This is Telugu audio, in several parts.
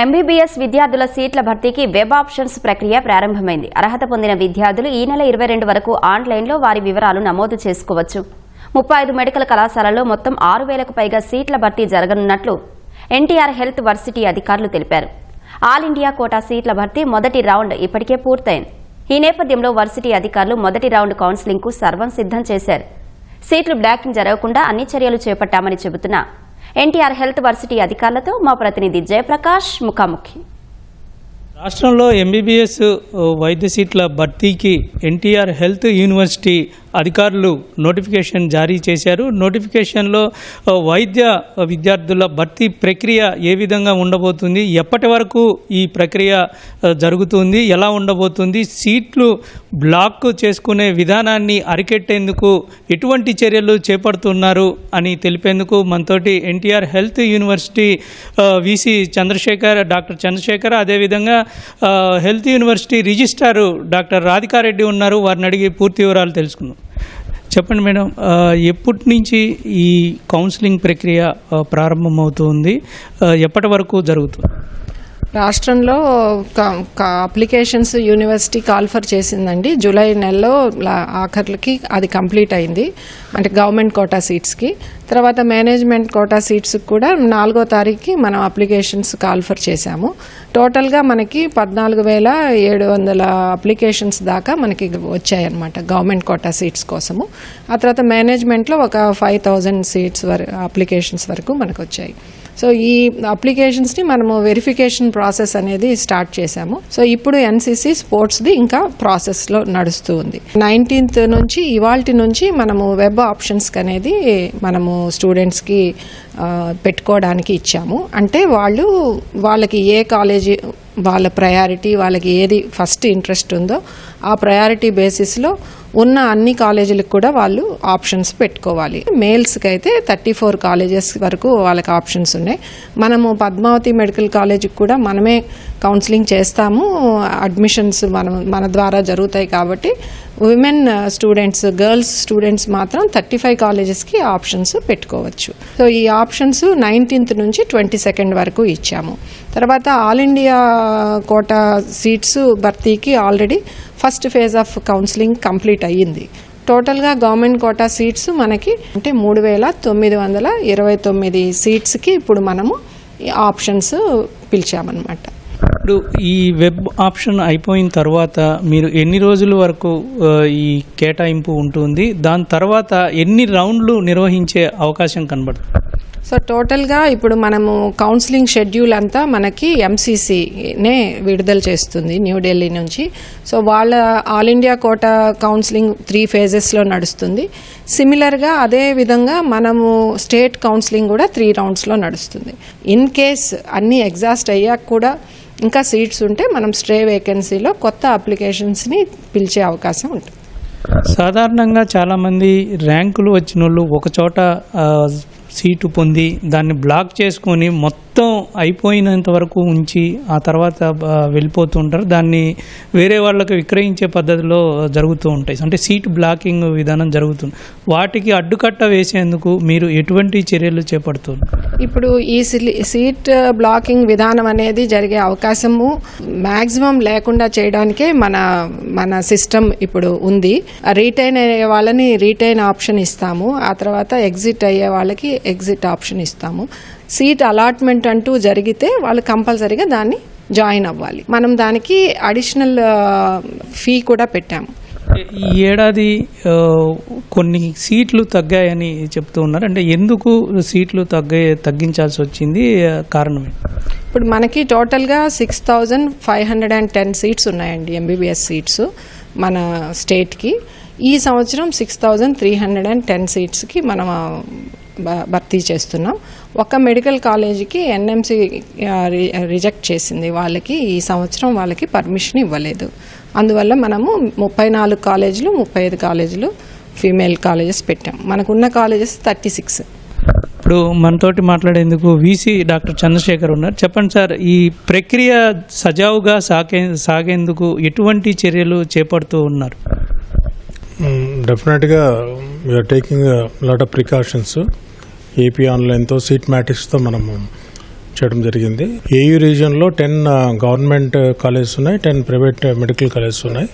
ఎంబీబీఎస్ విద్యార్థుల సీట్ల భర్తీకి వెబ్ ఆప్షన్స్ ప్రక్రియ ప్రారంభమైంది. అర్హత పొందిన విద్యార్థులు ఈ నెల ఇరవై రెండు వరకు ఆన్లైన్లో వారి వివరాలు నమోదు చేసుకోవచ్చు. ముప్పై ఐదు మెడికల్ కళాశాలలో మొత్తం ఆరు వేలకు పైగా సీట్ల భర్తీ జరగనున్నట్లు ఎన్టీఆర్ హెల్త్ వర్సిటీ అధికారులు తెలిపారు. ఆల్ ఇండియా కోటా సీట్ల భర్తీ మొదటి రౌండ్ ఇప్పటికే పూర్తయింది. ఈ నేపథ్యంలో వర్సిటీ అధికారులు మొదటి రౌండ్ కౌన్సిలింగ్కు సర్వం సిద్ధం చేశారు. సీట్లు బ్లాకింగ్ జరగకుండా అన్ని చర్యలు చేపట్టామని చెబుతున్నా ఎన్టీఆర్ హెల్త్ వర్సిటీ అధికారులతో మా ప్రతినిధి జయప్రకాష్ ముఖాముఖి. రాష్ట్రంలో ఎంబీబీఎస్ వైద్య సీట్ల భర్తీకి ఎన్టీఆర్ హెల్త్ యూనివర్సిటీ అధికారులు నోటిఫికేషన్ జారీ చేశారు. నోటిఫికేషన్లో వైద్య విద్యార్థుల భర్తీ ప్రక్రియ ఏ విధంగా ఉండబోతుంది ఎప్పటి వరకు ఈ ప్రక్రియ జరుగుతుంది ఎలా ఉండబోతుంది సీట్లు బ్లాక్ చేసుకునే విధానాన్ని అరికెట్టేందుకు ఎటువంటి చర్యలు చేపడుతున్నారు అని తెలిపేందుకు మనతోటి NTR health university VC Chandrashekar doctor Chandrashekar అదేవిధంగా health university registrar doctor Radhika Reddy ఉన్నారు. వారిని అడిగి పూర్తి వివరాలు తెలుసుకుందాం. చెప్పండి మేడం ఎప్పటి నుంచి ఈ కౌన్సిలింగ్ ప్రక్రియ ప్రారంభమవుతుంది? ఎప్పటి వరకు జరుగుతుంది? రాష్ట్రంలో క- అప్లికేషన్స్ యూనివర్సిటీ కాల్ఫర్ చేసిందండి. జూలై నెలలో ఆఖర్లకి అది కంప్లీట్ అయింది. అంటే గవర్నమెంట్ కోటా సీట్స్కి. తర్వాత మేనేజ్మెంట్ కోటా సీట్స్ కూడా నాలుగో తారీఖుకి మనం అప్లికేషన్స్ కాల్ఫర్ చేశాము. టోటల్గా మనకి పద్నాలుగు వేల ఏడు వందల అప్లికేషన్స్ దాకా మనకి వచ్చాయన్నమాట గవర్నమెంట్ కోటా సీట్స్ కోసము. ఆ తర్వాత మేనేజ్మెంట్లో ఒక ఫైవ్ థౌజండ్ సీట్స్ వరకు అప్లికేషన్స్ వరకు మనకు వచ్చాయి. సో ఈ అప్లికేషన్స్ని మనము వెరిఫికేషన్ ప్రాసెస్ అనేది స్టార్ట్ చేశాము. సో ఇప్పుడు ఎన్సీసీ స్పోర్ట్స్ది ఇంకా ప్రాసెస్లో నడుస్తూ ఉంది. నైన్టీన్త్ నుంచి ఇవాల్టి నుంచి మనము వెబ్ ఆప్షన్స్కి అనేది మనము స్టూడెంట్స్కి పెట్టుకోవడానికి ఇచ్చాము. అంటే వాళ్ళు వాళ్ళకి ఏ కాలేజీ వాళ్ళ ప్రయారిటీ వాళ్ళకి ఏది ఫస్ట్ ఇంట్రెస్ట్ ఉందో ఆ ప్రయారిటీ బేసిస్లో ఉన్న అన్ని కాలేజీలకు కూడా వాళ్ళు ఆప్షన్స్ పెట్టుకోవాలి. మేల్స్కి అయితే థర్టీ ఫోర్ కాలేజెస్ వరకు వాళ్ళకి ఆప్షన్స్ ఉన్నాయి. మనము పద్మావతి మెడికల్ కాలేజీకి కూడా మనమే కౌన్సిలింగ్ చేస్తాము. అడ్మిషన్స్ మనం మన ద్వారా జరుగుతాయి కాబట్టి ఉమెన్ స్టూడెంట్స్ గర్ల్స్ స్టూడెంట్స్ మాత్రం థర్టీ ఫైవ్ కాలేజెస్కి ఆప్షన్స్ పెట్టుకోవచ్చు. సో ఈ ఆప్షన్స్ నైన్టీన్త్ నుంచి ట్వంటీ సెకండ్ వరకు ఇచ్చాము. తర్వాత ఆల్ ఇండియా కోటా సీట్స్ భర్తీకి already first phase of counselling complete అయ్యింది. టోటల్గా గవర్నమెంట్ కోటా సీట్స్ మనకి అంటే మూడు వేల తొమ్మిది వందల ఇరవై తొమ్మిది సీట్స్కి ఇప్పుడు మనము ఆప్షన్స్ పిలిచామన్నమాట. ఇప్పుడు ఈ వెబ్ ఆప్షన్ అయిపోయిన తర్వాత మీరు ఎన్ని రోజుల వరకు ఈ కేటాయింపు ఉంటుంది? దాని తర్వాత ఎన్ని రౌండ్లు నిర్వహించే అవకాశం కనబడుతుంది? సో టోటల్గా ఇప్పుడు మనము కౌన్సిలింగ్ షెడ్యూల్ అంతా మనకి ఎంసీసీనే విడుదల చేస్తుంది న్యూఢిల్లీ నుంచి. సో వాళ్ళ all India quota counselling three ఫేజెస్లో నడుస్తుంది. సిమిలర్గా అదే విధంగా మనము స్టేట్ కౌన్సిలింగ్ కూడా త్రీ రౌండ్స్లో నడుస్తుంది. ఇన్ కేస్ అన్నీ ఎగ్జాస్ట్ అయ్యాక కూడా ఇంకా సీట్స్ ఉంటే మనం స్ట్రే వేకెన్సీలో కొత్త అప్లికేషన్స్ని పిలిచే అవకాశం ఉంటుంది. సాధారణంగా చాలామంది ర్యాంకులు వచ్చిన వాళ్ళు ఒక చోట సీటు పొంది దాన్ని బ్లాక్ చేసుకొని మొత్తం అయిపోయినంత వరకు ఉంచి ఆ తర్వాత వెళ్ళిపోతూ ఉంటారు. దాన్ని వేరే వాళ్ళకి విక్రయించే పద్ధతిలో జరుగుతూ ఉంటాయి. అంటే సీట్ బ్లాకింగ్ విధానం జరుగుతుంది వాటికి అడ్డుకట్ట వేసేందుకు మీరు ఎటువంటి చర్యలు చేపడుతున్నారు? ఇప్పుడు ఈ సిలి- సీట్ బ్లాకింగ్ విధానం అనేది జరిగే అవకాశము మ్యాక్సిమం లేకుండా చేయడానికే మన మన సిస్టమ్ ఇప్పుడు ఉంది. రీటైన్ అయ్యే వాళ్ళని రీటైన్ ఆప్షన్ ఇస్తాము. ఆ తర్వాత ఎగ్జిట్ అయ్యే వాళ్ళకి ఎగ్జిట్ ఆప్షన్ ఇస్తాము. సీట్ అలాట్మెంట్ అంటూ జరిగితే వాళ్ళు కంపల్సరీగా దాన్ని జాయిన్ అవ్వాలి. మనం దానికి అడిషనల్ ఫీ కూడా పెట్టాము. ఈ ఏడాది కొన్ని సీట్లు తగ్గాయని చెప్తూ ఉన్నారు. అంటే ఎందుకు సీట్లు తగ్గే తగ్గించాల్సి వచ్చింది కారణం? ఇప్పుడు మనకి టోటల్గా six thousand five hundred and ten seats ఉన్నాయండి ఎంబీబీఎస్ సీట్స్ మన స్టేట్కి. ఈ సంవత్సరం six thousand three hundred and ten సీట్స్కి మనం భర్తీ చేస్తున్నాం. ఒక మెడికల్ కాలేజీకి ఎన్ఎంసి రిజెక్ట్ చేసింది వాళ్ళకి ఈ సంవత్సరం వాళ్ళకి పర్మిషన్ ఇవ్వలేదు. అందువల్ల మనము ముప్పై నాలుగు కాలేజీలు ముప్పై ఐదు కాలేజీలు ఫీమేల్ కాలేజెస్ పెట్టాం. మనకున్న కాలేజెస్ థర్టీ సిక్స్. ఇప్పుడు మనతోటి మాట్లాడేందుకు వీసీ డాక్టర్ చంద్రశేఖర్ ఉన్నారు. చెప్పండి సార్ ఈ ప్రక్రియ సజావుగా సాగే సాగేందుకు ఎటువంటి చర్యలు చేపడుతూ ఉన్నారు? డెఫినెట్గా we're taking lot of precautions AP ఆన్లైన్తో seat మ్యాట్రిక్స్తో మనము చేయడం జరిగింది. ఏయూ రీజియన్లో టెన్ గవర్నమెంట్ కాలేజెస్ ఉన్నాయి టెన్ ప్రైవేట్ మెడికల్ కాలేజెస్ ఉన్నాయి.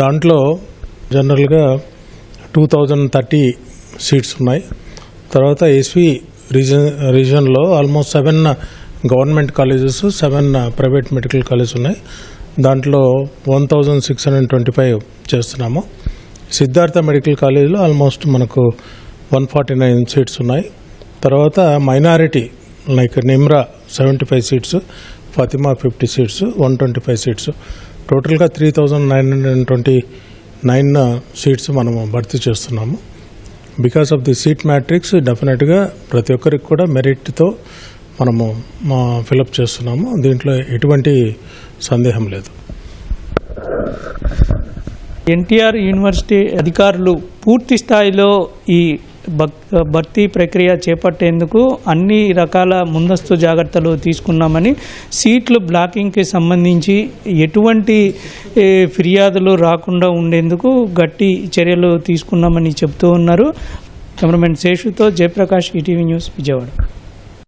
దాంట్లో జనరల్గా టూ థౌజండ్ థర్టీ సీట్స్ ఉన్నాయి. తర్వాత SV region రీజన్లో almost seven government colleges seven private medical colleges ఉన్నాయి. దాంట్లో one thousand six hundred twenty five చేస్తున్నాము. సిద్ధార్థ మెడికల్ కాలేజీలో ఆల్మోస్ట్ మనకు వన్ ఫార్టీ నైన్ సీట్స్ ఉన్నాయి. తర్వాత minority like Nimra seventy five seats Fatima fifty seats one twenty five seats. టోటల్గా three thousand nine hundred and twenty nine seats మనము భర్తీ చేస్తున్నాము. Because of the seat matrix డెఫినెట్గా ప్రతి ఒక్కరికి కూడా మెరిట్తో మనము ఫిలప్ చేస్తున్నాము. దీంట్లో ఎటువంటి సందేహం లేదు. ఎన్టీఆర్ యూనివర్సిటీ అధికారులు పూర్తి స్థాయిలో ఈ భక్- భర్తీ ప్రక్రియ చేపట్టేందుకు అన్ని రకాల ముందస్తు జాగ్రత్తలు తీసుకున్నామని సీట్లు బ్లాకింగ్కి సంబంధించి ఎటువంటి ఫిర్యాదులు రాకుండా ఉండేందుకు గట్టి చర్యలు తీసుకున్నామని చెప్తూ ఉన్నారు. కెమెరామెన్ శేషుతో జయప్రకాష్ ఈటీవీ న్యూస్ విజయవాడ.